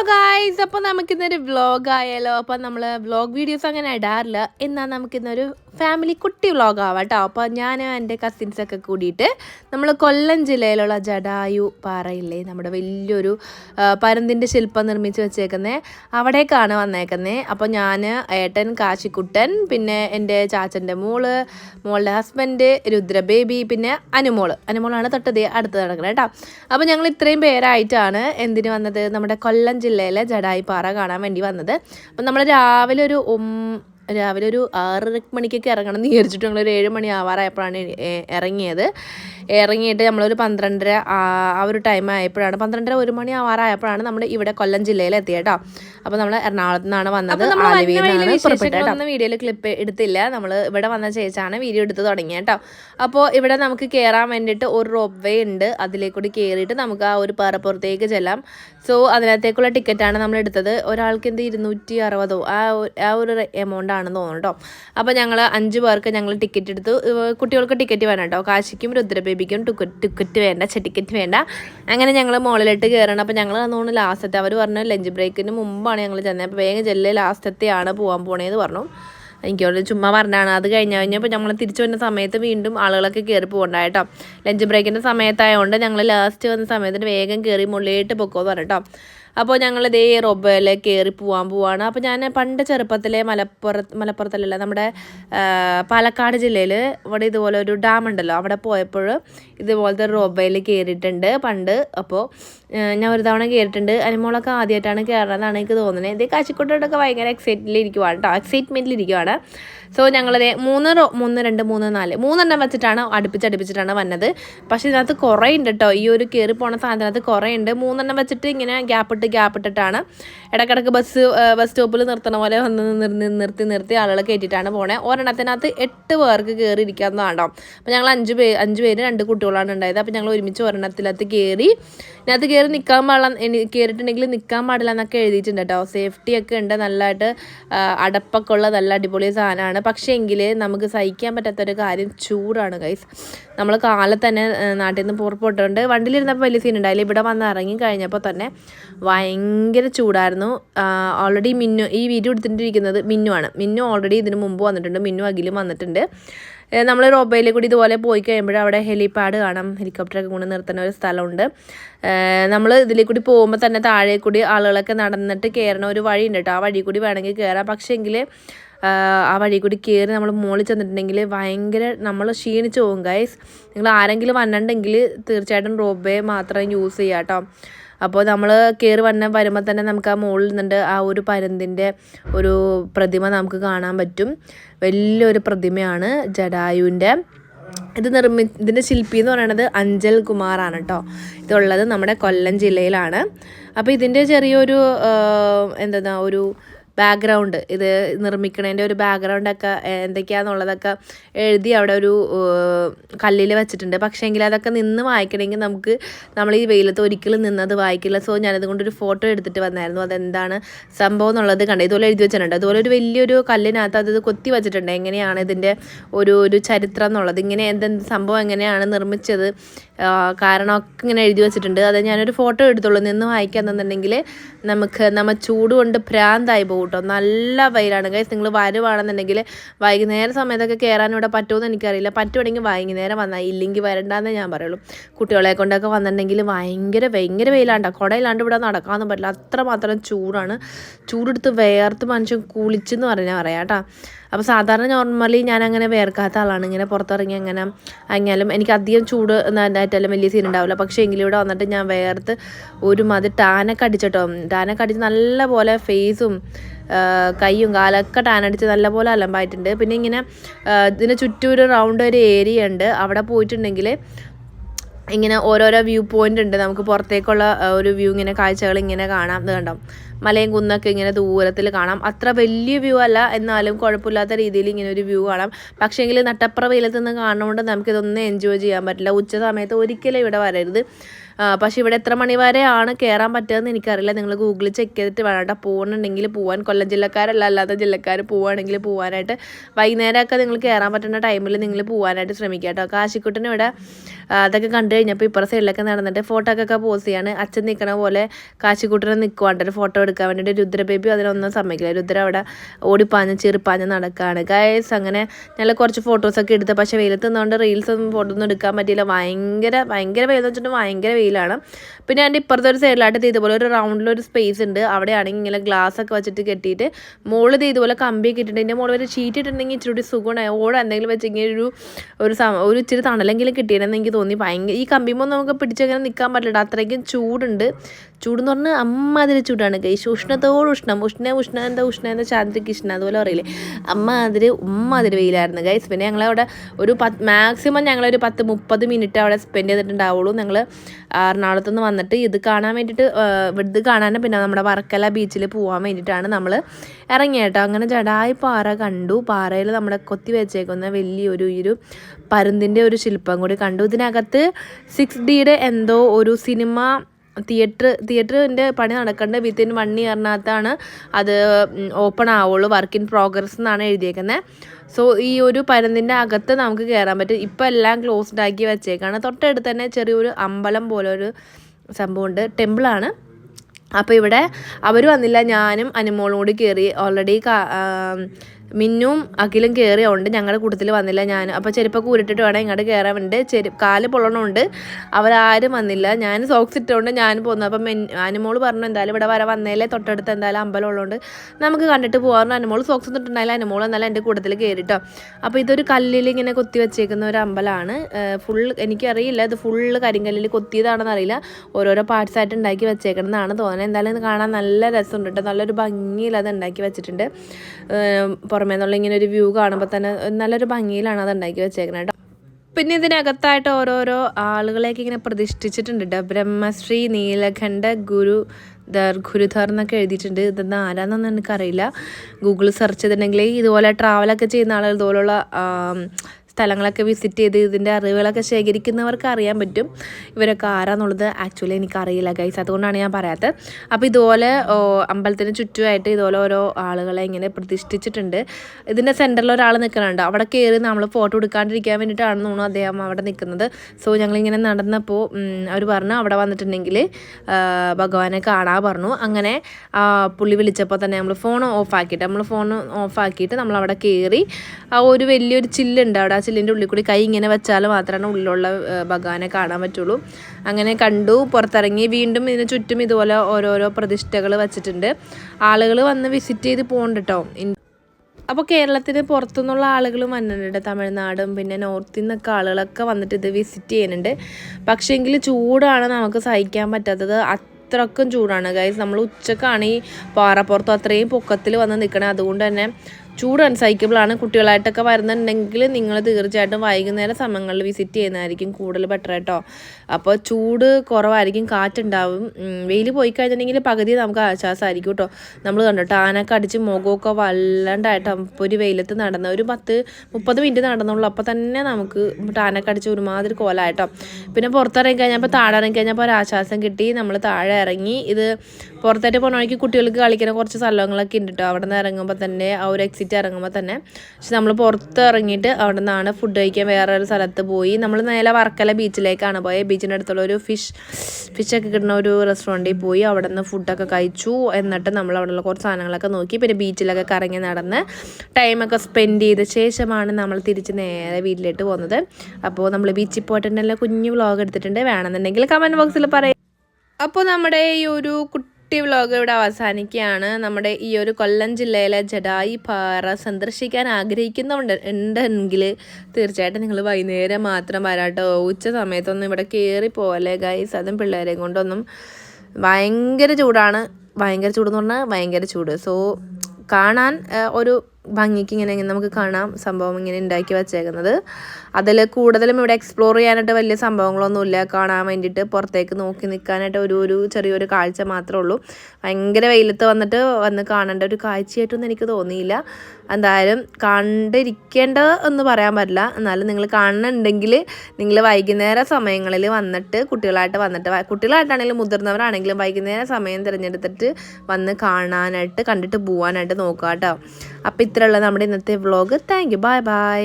Hello guys അപ്പോൾ നമുക്കിന്നൊരു vlog ആയാലോ? അപ്പോൾ നമ്മൾ വ്ളോഗ് വീഡിയോസ് അങ്ങനെ ഇടാറില്ല. എന്നാൽ നമുക്കിന്നൊരു ഫാമിലി കുട്ടി വ്ളോഗാവാം കേട്ടോ അപ്പോൾ ഞാൻ എന്റെ കസിൻസൊക്കെ കൂടിയിട്ട് നമ്മൾ കൊല്ലം ജില്ലയിലുള്ള ജടായു പാറയില്ലേ നമ്മുടെ വലിയൊരു പരുന്തിന്റെ ശില്പം നിർമ്മിച്ച് വെച്ചേക്കുന്നത് അവിടേക്കാണ് വന്നേക്കുന്നത് അപ്പോൾ ഞാൻ ഏട്ടൻ കാശിക്കുട്ടൻ പിന്നെ എന്റെ ചാച്ചന്റെ മോൾ മോളുടെ ഹസ്ബൻഡ് രുദ്രബേബി പിന്നെ അനുമോൾ. അനുമോളാണ് തൊട്ടത് അടുത്ത് നടക്കുന്നത് കേട്ടോ അപ്പോൾ ഞങ്ങൾ ഇത്രയും പേരായിട്ടാണ് എന്തിന് വന്നത്? നമ്മുടെ കൊല്ലം ജില്ലയിലെ ജഡായിപ്പാറ കാണാൻ വേണ്ടി വന്നത്. അപ്പം നമ്മൾ രാവിലെ ഒരു രാവിലെ ഒരു ആറര മണിക്കൊക്കെ ഇറങ്ങണം എന്ന് വിചാരിച്ചിട്ട് ഒരു ഏഴ് മണി ആവാറായപ്പോഴാണ് ഇറങ്ങിയത്. ഇറങ്ങിയിട്ട് നമ്മളൊരു പന്ത്രണ്ടര ആ ഒരു ടൈം ആയപ്പോഴാണ്. പന്ത്രണ്ടര ഒരു മണി ആവാറായപ്പോഴാണ് നമ്മൾ ഇവിടെ കൊല്ലം ജില്ലയിൽ എത്തിയത് കേട്ടോ അപ്പോൾ നമ്മൾ എറണാകുളത്ത് നിന്നാണ് വന്നത് ആലുവയിൽ നിന്നാണ് പുറപ്പെട്ടത് വീഡിയോയിൽ ക്ലിപ്പ് എടുത്തില്ല. നമ്മൾ ഇവിടെ വന്ന ചേച്ചാണ് വീഡിയോ എടുത്ത് തുടങ്ങിയത് കേട്ടോ അപ്പോൾ ഇവിടെ നമുക്ക് കയറാൻ വേണ്ടിയിട്ട് ഒരു റോപ്പ് വേ ഉണ്ട്. അതിലേക്കൂടി കയറിയിട്ട് നമുക്ക് ആ ഒരു പാറപ്പുറത്തേക്ക് ചെല്ലാം. സോ അതിനകത്തേക്കുള്ള ടിക്കറ്റാണ് നമ്മൾ എടുത്തത്. ഒരാൾക്ക് എന്ത് ഇരുന്നൂറ്റി അറുപതോ ആ ഒരു- ആ ഒരു എമൗണ്ട് ആണെന്ന് തോന്നുന്നു കേട്ടോ അപ്പോൾ ഞങ്ങൾ അഞ്ച് പേർക്ക് ഞങ്ങൾ ടിക്കറ്റ് എടുത്തു. കുട്ടികൾക്ക് ടിക്കറ്റ് വേണം കേട്ടോ കാശിക്കും രുദ്രബേബിക്കും ടിക്കറ്റ് വേണ്ട ചെ ടിക്കറ്റ് വേണ്ട. അങ്ങനെ ഞങ്ങൾ മുകളിലിട്ട് കയറണം അപ്പോൾ ഞങ്ങൾ തോന്നുന്നു ലാസ്റ്റത്തെ അവർ പറഞ്ഞു ലഞ്ച് ബ്രേക്കിന് മുമ്പാണ് ഞങ്ങൾ ചെന്നത് അപ്പോൾ വേഗം ചെല്ല് ലാസ്റ്റത്തെയാണ് പോകാൻ പോണേന്ന് പറഞ്ഞു. എനിക്ക് തോന്നുന്നു ചുമ്മാ പറഞ്ഞാണ് അത് കഴിഞ്ഞ് കഴിഞ്ഞപ്പോൾ നമ്മൾ തിരിച്ചു വരുന്ന സമയത്ത് വീണ്ടും ആളുകളൊക്കെ കയറി പോകണ്ടായിട്ടോ ലഞ്ച് ബ്രേക്കിന്റെ സമയത്തായതുകൊണ്ട് ഞങ്ങൾ ലാസ്റ്റ് വന്ന സമയത്തിന് വേഗം കയറി മുള്ളിയിട്ട് പൊക്കോന്ന് പറഞ്ഞിട്ടോ അപ്പോൾ ഞങ്ങൾ ഇതേ റൊബയിൽ കയറി പോകാൻ പോവാണ്. അപ്പോൾ ഞാൻ പണ്ട് ചെറുപ്പത്തിലെ മലപ്പുറത്ത് മലപ്പുറത്തല്ല നമ്മുടെ പാലക്കാട് ജില്ലയിൽ ഇവിടെ ഇതുപോലെ ഒരു ഡാം ഉണ്ടല്ലോ അവിടെ പോയപ്പോൾ ഇതുപോലത്തെ റൊബയിൽ കയറിയിട്ടുണ്ട് പണ്ട്. അപ്പോൾ ഞാൻ ഒരു തവണ കയറിയിട്ടുണ്ട് അനിമോളൊക്കെ ആദ്യമായിട്ടാണ് കയറുന്നതാണ് എനിക്ക് തോന്നുന്നത് ഇത് കാശിക്കോട്ടോടൊക്കെ ഭയങ്കര എക്സൈറ്റിൽ ഇരിക്കുവാണ് കേട്ടോ എക്സൈറ്റ്മെന്റിൽ ഇരിക്കുവാണ്. സോ ഞങ്ങളത് മൂന്ന് റോ മൂന്ന് രണ്ട് മൂന്ന് നാല് മൂന്നെണ്ണം വെച്ചിട്ടാണ് അടുപ്പിച്ചടുപ്പിച്ചിട്ടാണ് വന്നത്. പക്ഷേ ഇതിനകത്ത് കുറേ ഉണ്ട് കേട്ടോ ഈ ഒരു കയറി പോണ സാധനത്തിനകത്ത് കുറേ ഉണ്ട് മൂന്നെണ്ണം വെച്ചിട്ട് ഇങ്ങനെ ഗ്യാപ്പ് ഇട്ട് ഇടക്കിടക്ക് ബസ് ബസ് സ്റ്റോപ്പിൽ നിർത്തണ പോലെ വന്ന് നിർത്തി നിർത്തി നിർത്തി ആളുകൾ കയറ്റിയിട്ടാണ് പോണേ. ഒരെണ്ണത്തിനകത്ത് എട്ട് പേർക്ക് കയറി ഇരിക്കാവുന്നതാണോ അപ്പോൾ ഞങ്ങൾ അഞ്ച് പേര് അഞ്ച് പേര് രണ്ട് കുട്ടികളാണ് ഉണ്ടായത്. അപ്പോൾ ഞങ്ങൾ ഒരുമിച്ച് ഒരെണ്ണത്തിനകത്ത് കയറി ഇതിനകത്ത് കയറി നിൽക്കാൻ പാടില്ല കയറിയിട്ടുണ്ടെങ്കിൽ നിൽക്കാൻ പാടില്ല എന്നൊക്കെ എഴുതിയിട്ടുണ്ട് കേട്ടോ. സേഫ്റ്റി ഒക്കെ ഉണ്ട്. നല്ലതായിട്ട് അടപ്പൊക്കെ ഉള്ള നല്ല അടിപൊളി സാധനമാണ്. പക്ഷേ എങ്കിൽ നമുക്ക് സഹിക്കാൻ പറ്റാത്തൊരു കാര്യം ചൂടാണ് ഗൈസ് നമ്മൾ കാലത്ത് തന്നെ നാട്ടിൽ നിന്ന് പുറപ്പെട്ടുണ്ട് വണ്ടിയിലിരുന്നപ്പോൾ വലിയ സീൻ ഉണ്ടായില്ല. ഇവിടെ വന്ന് ഇറങ്ങി കഴിഞ്ഞപ്പോൾ തന്നെ ഭയങ്കര ചൂടായിരുന്നു. ഓൾറെഡി മിന്നു ഈ വീഡിയോ എടുത്തിട്ടിരിക്കുന്നത് മിന്നുവാണ്. മിന്നു ഓൾറെഡി ഇതിന് മുമ്പ് വന്നിട്ടുണ്ട്. മിന്നു അഖിലും വന്നിട്ടുണ്ട്. നമ്മൾ റോബയിൽ കൂടി ഇതുപോലെ പോയി കഴിയുമ്പോൾ അവിടെ ഹെലിപാഡ് കാണാം. ഹെലികോപ്റ്ററൊക്കെ കൊണ്ട് നിർത്തുന്ന ഒരു സ്ഥലമുണ്ട്. നമ്മൾ ഇതിലേ കൂടി പോകുമ്പോൾ തന്നെ താഴെ കൂടി ആളുകളൊക്കെ നടന്നിട്ട് കയറുന്ന ഒരു വഴി ഉണ്ട് കേട്ടോ ആ വഴി കൂടി വേണമെങ്കിൽ കയറാം പക്ഷേ എങ്കിൽ ആ വഴി കൂടി കയറി നമ്മൾ മുകളിൽ ചെന്നിട്ടുണ്ടെങ്കിൽ ഭയങ്കര നമ്മൾ ക്ഷീണിച്ച് പോകും ഗൈസ് നിങ്ങൾ ആരെങ്കിലും വന്നിട്ടുണ്ടെങ്കിൽ തീർച്ചയായിട്ടും റോബേ മാത്രം യൂസ് ചെയ്യാം കേട്ടോ അപ്പോൾ നമ്മൾ കയറി വന്ന വരുമ്പോൾ തന്നെ നമുക്ക് ആ മുകളിൽ നിന്നുണ്ട് ആ ഒരു പരുന്തിന്റെ ഒരു പ്രതിമ നമുക്ക് കാണാൻ പറ്റും. വലിയൊരു പ്രതിമയാണ് ജഡായുവിന്റെ. ഇത് നിർമ്മി ഇതിന്റെ ശില്പി എന്ന് പറയുന്നത് അഞ്ചൽ കുമാറാണ് കേട്ടോ ഇതുള്ളത് നമ്മുടെ കൊല്ലം ജില്ലയിലാണ്. അപ്പോൾ ഇതിന്റെ ചെറിയൊരു എന്താ ഒരു ബാക്ക്ഗ്രൗണ്ട് ഇത് നിർമ്മിക്കണതിന്റെ ഒരു ബാക്ക്ഗ്രൗണ്ടൊക്കെ എന്തൊക്കെയാണെന്നുള്ളതൊക്കെ എഴുതി അവിടെ ഒരു കല്ലിൽ വെച്ചിട്ടുണ്ട്. പക്ഷേ എങ്കിൽ അതൊക്കെ നിന്ന് വായിക്കണമെങ്കിൽ നമുക്ക് നമ്മൾ ഈ വെയിലത്ത് ഒരിക്കലും നിന്നത് വായിക്കില്ല. സോ ഞാനത് കൊണ്ടൊരു ഫോട്ടോ എടുത്തിട്ട് വന്നായിരുന്നു. അതെന്താണ് സംഭവം എന്നുള്ളത് കണ്ടത് ഇതുപോലെ എഴുതി വെച്ചിട്ടുണ്ട്. അതുപോലെ ഒരു വലിയൊരു കല്ലിനകത്ത് അത് കൊത്തി വെച്ചിട്ടുണ്ട്. എങ്ങനെയാണ് ഇതിന്റെ ഒരു ഒരു ചരിത്രം എന്നുള്ളത്. ഇങ്ങനെ എന്തെന്ത് സംഭവം എങ്ങനെയാണ് നിർമ്മിച്ചത്? കാരണമൊക്കെ ഇങ്ങനെ എഴുതി വെച്ചിട്ടുണ്ട്. അത് ഞാനൊരു ഫോട്ടോ എടുത്തുള്ളൂ. നിന്ന് വായിക്കാന്നുണ്ടെങ്കിൽ നമുക്ക് നമ്മൾ ചൂട് കൊണ്ട് ഭ്രാന്തായി പോകും കേട്ടോ നല്ല വെയിലാണ്. കൈസ് നിങ്ങൾ വരുവാണെന്നുണ്ടെങ്കിൽ വൈകുന്നേരം സമയത്തൊക്കെ കയറാൻ ഇവിടെ പറ്റുമെന്ന് എനിക്കറിയില്ല. പറ്റുവാണെങ്കിൽ വൈകുന്നേരം വന്നാൽ ഇല്ലെങ്കിൽ വരണ്ടെന്നേ ഞാൻ പറയുള്ളൂ. കുട്ടികളെ കൊണ്ടൊക്കെ വന്നിട്ടുണ്ടെങ്കിൽ ഭയങ്കര ഭയങ്കര വെയിലാണ്ടോ. കുടയിലാണ്ട് ഇവിടെ നടക്കാമെന്ന് പറ്റില്ല. അത്രമാത്രം ചൂടാണ്. ചൂടെടുത്ത് വേർത്ത് മനുഷ്യൻ കുളിച്ചെന്ന് പറഞ്ഞാൽ പറയാം കേട്ടോ. അപ്പോൾ സാധാരണ നോർമലി ഞാൻ അങ്ങനെ വേർക്കാത്ത ആളാണ്. ഇങ്ങനെ പുറത്തിറങ്ങി അങ്ങനെ അങ്ങാലും എനിക്ക് അധികം ചൂട് ഇതായിട്ടെല്ലാം വലിയ സീൻ ഉണ്ടാവില്ല. പക്ഷേ എങ്കിലും ഇവിടെ വന്നിട്ട് ഞാൻ വേർത്ത് ഒരു മതി ടാനൊക്കെ അടിച്ചിട്ടോ. ടാനൊക്കെ അടിച്ച് നല്ല പോലെ ഫേസും കൈയും കാലൊക്കെ ടാനടിച്ച് നല്ലപോലെ അലമ്പായിട്ടുണ്ട്. പിന്നെ ഇങ്ങനെ ഇതിന് ചുറ്റും ഒരു റൗണ്ട് ഒരു ഏരിയ ഉണ്ട്. അവിടെ പോയിട്ടുണ്ടെങ്കിൽ ഇങ്ങനെ ഓരോരോ വ്യൂ പോയിന്റ് ഉണ്ട്. നമുക്ക് പുറത്തേക്കുള്ള ഒരു വ്യൂ ഇങ്ങനെ കാഴ്ചകൾ ഇങ്ങനെ കാണാം. ഇത് കണ്ടോ? മലയും കുന്നൊക്കെ ഇങ്ങനെ ദൂരത്തിൽ കാണാം. അത്ര വലിയ വ്യൂ അല്ല എന്നാലും കുഴപ്പമില്ലാത്ത രീതിയിൽ ഇങ്ങനെ ഒരു വ്യൂ കാണാം. പക്ഷേങ്കിൽ നട്ടപ്പുറ വെയിലത്ത് നിന്ന് കാണുന്നതുകൊണ്ട് നമുക്കിതൊന്നും എൻജോയ് ചെയ്യാൻ പറ്റില്ല. ഉച്ച സമയത്ത് ഒരിക്കലും ഇവിടെ വരരുത്. പക്ഷേ ഇവിടെ എത്ര മണി വരെയാണ് കയറാൻ പറ്റുകയെന്ന് എനിക്കറിയില്ല. നിങ്ങൾ ഗൂഗിളിൽ ചെക്ക് ചെയ്തിട്ട് വേണം കേട്ടോ. പോകുന്നുണ്ടെങ്കിൽ പോകാൻ കൊല്ലം ജില്ലക്കാരല്ല അല്ലാത്ത ജില്ലക്കാർ പോവുകയാണെങ്കിൽ പോകാനായിട്ട് വൈകുന്നേരമൊക്കെ നിങ്ങൾ കയറാൻ പറ്റുന്ന ടൈമിൽ നിങ്ങൾ പോകാനായിട്ട് ശ്രമിക്കുക കേട്ടോ. കാശിക്കുട്ടന് ഇവിടെ അതൊക്കെ കണ്ടു കഴിഞ്ഞപ്പോൾ ഇപ്പുറ സൈഡിലൊക്കെ നടന്നിട്ട് ഫോട്ടോക്കൊക്കെ പോസ് ചെയ്യാണ്. അച്ഛൻ നിൽക്കണ പോലെ കാശിക്കുട്ടനെ നിൽക്കുവാണ്ടൊരു ഫോട്ടോ എടുക്കാൻ വേണ്ടിയിട്ട് രുദ്ര ബേബി അതിനൊന്നും സമ്മതിക്കില്ല. രുദ്ര അവിടെ ഓടിപ്പാഞ്ഞ് ചെറുപ്പാഞ്ഞ് നടക്കുകയാണ് ഗൈസ് അങ്ങനെ ഞങ്ങൾ കുറച്ച് ഫോട്ടോസൊക്കെ എടുത്ത് പക്ഷേ വെയിലത്ത് നിന്നുകൊണ്ട് റീൽസ് ഒന്നും ഫോട്ടോ ഒന്നും എടുക്കാൻ പറ്റിയില്ല. ഭയങ്കര ഭയങ്കര വെയിൽ വെച്ചിട്ട് ഭയങ്കര വെയിലാണ്. പിന്നെ എന്റെ ഇപ്പുറത്തെ ഒരു സൈഡിലായിട്ട് ഇത് ഇതുപോലെ ഒരു റൗണ്ടിലൊരു സ്പേസ് ഉണ്ട്. അവിടെയാണെങ്കിൽ ഇങ്ങനെ ഗ്ലാസ് ഒക്കെ വെച്ചിട്ട് കെട്ടിയിട്ട് മുകളിൽ ഇത് ഇതുപോലെ കമ്പിയൊക്കെ ഇട്ടിട്ടുണ്ട്. ഇതിന്റെ മുകളിൽ ഒരു ഷീറ്റ് ഇട്ടിട്ടുണ്ടെങ്കിൽ ഇച്ചിരി സുഖമാണ്. ഓടെ എന്തെങ്കിലും വെച്ചെങ്കിൽ ഒരു ഒരു സമ- ഒരു ഇച്ചിരി തണലെങ്കിലും കിട്ടിയിരുന്നെന്ന് എനിക്ക് തോന്നി. ഭയങ്കര ഈ കമ്പിമ്പോൾ നമുക്ക് പിടിച്ചങ്ങനെ നിൽക്കാൻ പറ്റില്ല. അത്രയ്ക്കും ചൂടുണ്ട്. ചൂടെന്ന് പറഞ്ഞാൽ അമ്മാതിരി ചൂടാണ് കൈസ് ഉഷ്ണത്തോട് ഉഷ്ണം. ഉഷ്ണ ഉഷ്ണ എന്താ ഉഷ്ണ എന്താ ചാന്ദ്രി ഇഷ്ണ അതുപോലെ പറയില്ലേ. അമ്മ ഉമ്മാതിരി വെയിലായിരുന്നു ഗൈസ്. പിന്നെ ഞങ്ങളവിടെ ഒരു പത്ത് മാക്സിമം ഞങ്ങളൊരു പത്ത് മുപ്പത് മിനിറ്റ് അവിടെ സ്പെൻഡ് ചെയ്തിട്ടുണ്ടാവുള്ളൂ. ഞങ്ങൾ എറണാകുളത്ത് നിന്ന് വന്നിട്ട് ഇത് കാണാൻ വേണ്ടിയിട്ട് ഇത് കാണാനും പിന്നെ നമ്മുടെ വർക്കല ബീച്ചിൽ പോകാൻ വേണ്ടിയിട്ടാണ് നമ്മൾ ഇറങ്ങിയത് കേട്ടോ അങ്ങനെ ജടായി പാറ കണ്ടു. പാറയിൽ നമ്മുടെ കൊത്തി വെച്ചേക്കുന്ന വലിയൊരു ഈ ഒരു പരുന്തിന്റെ ഒരു ശില്പം കൂടി കണ്ടു. ഇതിനകത്ത് സിക്സ് ഡിയുടെ എന്തോ ഒരു സിനിമ തിയേറ്റർ തിയേറ്ററിന്റെ പണി നടക്കേണ്ടത് വിത്തിൻ വൺ ഇയറിനകത്താണ് അത് ഓപ്പൺ ആവുള്ളൂ വർക്ക് ഇൻ പ്രോഗ്രസ് എന്നാണ് എഴുതിയേക്കുന്നത് സോ ഈ ഒരു പരുന്തിന്റെ അകത്ത് നമുക്ക് കയറാൻ പറ്റും. ഇപ്പം എല്ലാം ക്ലോസ്ഡ് ആക്കി വെച്ചേക്കാണ്. തൊട്ടടുത്ത് തന്നെ ചെറിയൊരു അമ്പലം പോലെ ഒരു സംഭവമുണ്ട് ടെമ്പിളാണ് അപ്പോൾ ഇവിടെ അവർ വന്നില്ല. ഞാനും അനുമോളും കൂടി കയറി ഓൾറെഡി മിന്നും അഖിലും കയറിയുണ്ട് ഞങ്ങളുടെ കൂട്ടത്തിൽ വന്നില്ല ഞാൻ അപ്പോൾ ചെരുപ്പൊക്കെ ഉരുട്ടിട്ട് വേണം ഇങ്ങോട്ട് കയറാൻ വേണ്ടി ചെരു കാൽ പൊള്ളണമുണ്ട് അവരാരും വന്നില്ല. ഞാൻ സോക്സ് ഇട്ടുകൊണ്ട് ഞാൻ പോന്നു. അപ്പം അനുമോൾ പറഞ്ഞു എന്തായാലും ഇവിടെ വരെ വന്നേലേ തൊട്ടടുത്ത് എന്തായാലും അമ്പലം ഉള്ളതുകൊണ്ട് നമുക്ക് കണ്ടിട്ട് പോകാറുണ്ട് അനുമോൾ സോക്സ് ഇട്ടിട്ടുണ്ടായാലും അനുമോൾ എന്നാലും എന്റെ കൂട്ടത്തിൽ കയറിട്ടോ അപ്പോൾ ഇതൊരു കല്ലിൽ ഇങ്ങനെ കൊത്തി വെച്ചേക്കുന്ന ഒരു അമ്പലമാണ് ഫുൾ എനിക്കറിയില്ല ഇത് ഫുള്ള് കരിങ്കല്ലിൽ കൊത്തിയതാണെന്ന് അറിയില്ല. ഓരോരോ പാർട്സ് ആയിട്ട് ഉണ്ടാക്കി വെച്ചേക്കണമെന്നാണ് തോന്നുന്നത് എന്തായാലും ഇത് കാണാൻ നല്ല രസമുണ്ട് കേട്ടോ നല്ലൊരു ഭംഗിയിൽ അത് ഉണ്ടാക്കി വെച്ചിട്ടുണ്ട്. പുറമേ നിന്നുള്ള ഇങ്ങനെ ഒരു വ്യൂ കാണുമ്പോൾ തന്നെ നല്ലൊരു ഭംഗിയിലാണ് അത് ഉണ്ടാക്കി വെച്ചേക്കുന്നത് കേട്ടോ പിന്നെ ഇതിനകത്തായിട്ട് ഓരോരോ ആളുകളെയൊക്കെ ഇങ്ങനെ പ്രതിഷ്ഠിച്ചിട്ടുണ്ട്. കേട്ടോ ബ്രഹ്മശ്രീ നീലഖണ്ഡ ഗുരു ധർ ഗുരുധർ എന്നൊക്കെ എഴുതിയിട്ടുണ്ട്. ഇതെന്ന് ആരാന്നൊന്നും എനിക്കറിയില്ല. ഗൂഗിൾ സെർച്ച് ചെയ്തിട്ടുണ്ടെങ്കിൽ ഇതുപോലെ ട്രാവലൊക്കെ ചെയ്യുന്ന ആളുകൾ ഇതുപോലുള്ള സ്ഥലങ്ങളൊക്കെ വിസിറ്റ് ചെയ്ത് ഇതിന്റെ അറിവുകളൊക്കെ ശേഖരിക്കുന്നവർക്ക് അറിയാൻ പറ്റും. ഇവരൊക്കെ ആരാന്നുള്ളത് ആക്ച്വലി എനിക്ക് അറിയില്ല ഗൈസ് അതുകൊണ്ടാണ് ഞാൻ പറയാത്തത്. അപ്പോൾ ഇതുപോലെ അമ്പലത്തിന് ചുറ്റുമായിട്ട് ഇതുപോലെ ഓരോ ആളുകളെ ഇങ്ങനെ പ്രതിഷ്ഠിച്ചിട്ടുണ്ട്. ഇതിന്റെ സെന്ററിൽ ഒരാൾ നിൽക്കുന്നുണ്ട്. അവിടെ കയറി നമ്മൾ ഫോട്ടോ എടുക്കാണ്ടിരിക്കാൻ വേണ്ടിയിട്ടാണെന്ന് തോന്നുന്നു അദ്ദേഹം അവിടെ നിൽക്കുന്നത്. സോ ഞങ്ങളിങ്ങനെ നടന്നപ്പോൾ അവർ പറഞ്ഞു അവിടെ വന്നിട്ടുണ്ടെങ്കിൽ ഭഗവാനെ കാണാൻ പറഞ്ഞു. അങ്ങനെ പുള്ളി വിളിച്ചപ്പോൾ തന്നെ നമ്മൾ ഫോൺ ഓഫ് ആക്കിയിട്ട് നമ്മൾ ഫോൺ ഓഫ് ആക്കിയിട്ട് നമ്മൾ അവിടെ കയറി ആ ഒരു വലിയൊരു ചില്ലുണ്ട് അവിടെ. ചില്ലിന്റെ ഉള്ളിൽ കൂടി കൈ ഇങ്ങനെ വെച്ചാൽ മാത്രമാണ് ഉള്ളിലുള്ള ഭഗവാനെ കാണാൻ പറ്റുള്ളൂ. അങ്ങനെ കണ്ടു പുറത്തിറങ്ങി വീണ്ടും ഇതിന് ചുറ്റും ഇതുപോലെ ഓരോരോ പ്രതിഷ്ഠകൾ വെച്ചിട്ടുണ്ട്. ആളുകൾ വന്ന് വിസിറ്റ് ചെയ്ത് പോകുന്നുണ്ട് കേട്ടോ അപ്പോൾ കേരളത്തിന് പുറത്തുനിന്നുള്ള ആളുകളും വന്നിട്ടുണ്ട് തമിഴ്നാടും പിന്നെ നോർത്തിൽ നിന്നൊക്കെ ആളുകളൊക്കെ വന്നിട്ട് ഇത് വിസിറ്റ് ചെയ്യുന്നുണ്ട്. പക്ഷേ എങ്കിൽ ചൂടാണ് നമുക്ക് സഹിക്കാൻ പറ്റാത്തത്. അത്രക്കും ചൂടാണ്. ഗൈസ് നമ്മൾ ഉച്ചക്കാണ് ഈ പാറപ്പുറത്ത് അത്രയും പൊക്കത്തിൽ വന്ന് നിൽക്കണേ. അതുകൊണ്ട് തന്നെ ചൂട് അൺസൈക്കബിൾ ആണ് കുട്ടികളായിട്ടൊക്കെ വരുന്നുണ്ടെങ്കിൽ നിങ്ങൾ തീർച്ചയായിട്ടും വൈകുന്നേര സമയങ്ങളിൽ വിസിറ്റ് ചെയ്യുന്നതായിരിക്കും കൂടുതൽ ബെറ്റർ കേട്ടോ അപ്പോൾ ചൂട് കുറവായിരിക്കും കാറ്റുണ്ടാവും. വെയിൽ പോയി കഴിഞ്ഞിട്ടുണ്ടെങ്കിൽ പകുതി നമുക്ക് ആശ്വാസമായിരിക്കും കേട്ടോ. നമ്മൾ കണ്ടോ ആനൊക്കെ അടിച്ച് മുഖമൊക്കെ വല്ലാണ്ടായിട്ട്. അപ്പോൾ ഒരു വെയിലത്ത് നടന്ന ഒരു പത്ത് മുപ്പത് മിനിറ്റ് നടന്നുള്ളൂ. അപ്പോൾ തന്നെ നമുക്ക് ടാനക്കടിച്ച് ഒരുമാതിരി കോലായിട്ടോ. പിന്നെ പുറത്തിറങ്ങി കഴിഞ്ഞപ്പോൾ താഴെ ഇറങ്ങി കഴിഞ്ഞപ്പോൾ ഒരു ആശ്വാസം കിട്ടി. നമ്മൾ താഴെ ഇറങ്ങി. ഇത് പുറത്തായിട്ട് പോകണ വഴിക്ക് കുട്ടികൾക്ക് കളിക്കുന്ന കുറച്ച് സ്ഥലങ്ങളൊക്കെ ഉണ്ട് കേട്ടോ അവിടെ നിന്ന് ഇറങ്ങുമ്പോൾ തന്നെ ആ ഒരു എക്സിറ്റ് ഇറങ്ങുമ്പോൾ തന്നെ പക്ഷെ നമ്മൾ പുറത്ത് ഇറങ്ങിയിട്ട് അവിടെ നിന്നാണ് ഫുഡ് കഴിക്കാൻ വേറെ ഒരു സ്ഥലത്ത് പോയി. നമ്മൾ നേരെ വർക്കല ബീച്ചിലേക്കാണ് പോയത് ബീച്ചിന്റെ അടുത്തുള്ള ഒരു ഫിഷ് ഫിഷൊക്കെ കിട്ടുന്ന ഒരു റെസ്റ്റോറന്റിൽ പോയി. അവിടെ നിന്ന് ഫുഡൊക്കെ കഴിച്ചു. എന്നിട്ട് നമ്മൾ അവിടെയുള്ള കുറച്ച് സാധനങ്ങളൊക്കെ നോക്കി. പിന്നെ ബീച്ചിലൊക്കെ കറങ്ങി നടന്ന് ടൈമൊക്കെ സ്പെൻഡ് ചെയ്ത ശേഷമാണ് നമ്മൾ തിരിച്ച് നേരെ വീട്ടിലേക്ക് പോകുന്നത്. അപ്പോൾ നമ്മൾ ബീച്ചിൽ പോയിട്ടുണ്ടെങ്കിൽ കുഞ്ഞു വ്ളോഗ് എടുത്തിട്ടുണ്ട്. വേണമെന്നുണ്ടെങ്കിൽ കമന്റ് ബോക്സിൽ പറയാം. അപ്പോൾ നമ്മുടെ ഈ ഒരു കുട്ടി വ്ളോഗ് ഇവിടെ അവസാനിക്കുകയാണ്. നമ്മുടെ ഈ ഒരു കൊല്ലം ജില്ലയിലെ ജഡായി പാറ സന്ദർശിക്കാൻ ആഗ്രഹിക്കുന്നുണ്ട് ഉണ്ടെങ്കിൽ തീർച്ചയായിട്ടും നിങ്ങൾ വൈകുന്നേരം മാത്രം വരാട്ടോ. ഉച്ച സമയത്തൊന്നും ഇവിടെ കയറി പോകല്ലേ ഗൈസ് അതും പിള്ളേരെയും കൊണ്ടൊന്നും ഭയങ്കര ചൂടാണ്. ഭയങ്കര ചൂടെന്ന് പറഞ്ഞാൽ ഭയങ്കര ചൂട്. സോ കാണാൻ ഒരു ഭംഗിക്ക് ഇങ്ങനെ നമുക്ക് കാണാം. സംഭവം ഇങ്ങനെ ഉണ്ടാക്കി വച്ചേക്കുന്നത്. അതിൽ കൂടുതലും ഇവിടെ എക്സ്പ്ലോർ ചെയ്യാനായിട്ട് വലിയ സംഭവങ്ങളൊന്നുമില്ല. കാണാൻ വേണ്ടിയിട്ട് പുറത്തേക്ക് നോക്കി നിൽക്കാനായിട്ട് ഒരു ഒരു ചെറിയൊരു കാഴ്ച മാത്രമേ ഉള്ളൂ. ഭയങ്കര വെയിലത്ത് വന്നിട്ട് വന്ന് കാണേണ്ട ഒരു കാഴ്ചയായിട്ടൊന്നും എനിക്ക് തോന്നിയില്ല. എന്തായാലും കണ്ടിരിക്കേണ്ട എന്ന് പറയാൻ പറ്റില്ല. എന്നാലും നിങ്ങൾ കാണുന്നുണ്ടെങ്കിൽ നിങ്ങൾ വൈകുന്നേര സമയങ്ങളിൽ വന്നിട്ട് കുട്ടികളായിട്ട് വന്നിട്ട് കുട്ടികളായിട്ടാണെങ്കിലും മുതിർന്നവരാണെങ്കിലും വൈകുന്നേര സമയം തിരഞ്ഞെടുത്തിട്ട് വന്ന് കാണാനായിട്ട് കണ്ടിട്ട് പോകാനായിട്ട് നോക്കുക കേട്ടോ. അപ്പോൾ ഇത്രയുള്ള നമ്മുടെ ഇന്നത്തെ vlog thank you bye bye